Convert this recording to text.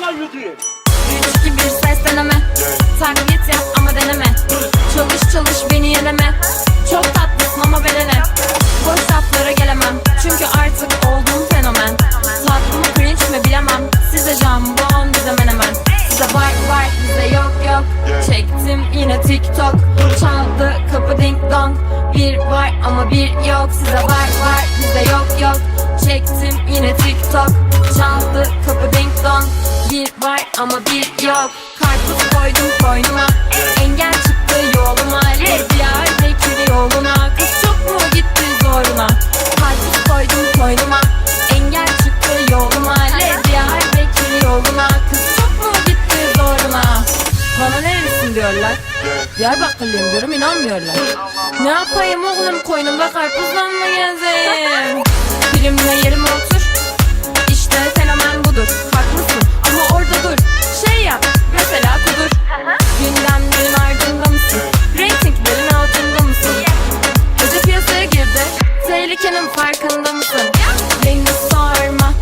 3 2 1 ses deneme. Taklit yap ama deneme. Çalış çalış beni yeneme Çok tatlısın ama belene Boş laflara gelemem. Çünkü artık oldum fenomen. Tatlımı cringe mi bilemem. Size jambon bize menemen Size var var bize yok yok. Çektim yine tiktok. Çaldı kapı ding dong. Bir var ama bir yok. Size var var bize yok yok. Çektim ama bir yok. Karpuz koydum koynuma. Engel çıktı yoluma. Diyarbakır yoluna. Kız çok mu gitti zoruna? Karpuz koydum koynuma. Engel çıktı yoluma. Diyarbakır yoluna. Kız çok mu gitti zoruna? Bana nerelisin diyorlar? Diyarbakırlıyım diyorum inanmıyorlar. Ne yapayım oğlum koynumda karpuzla mı gezeyim farkında mısın? Beni sorma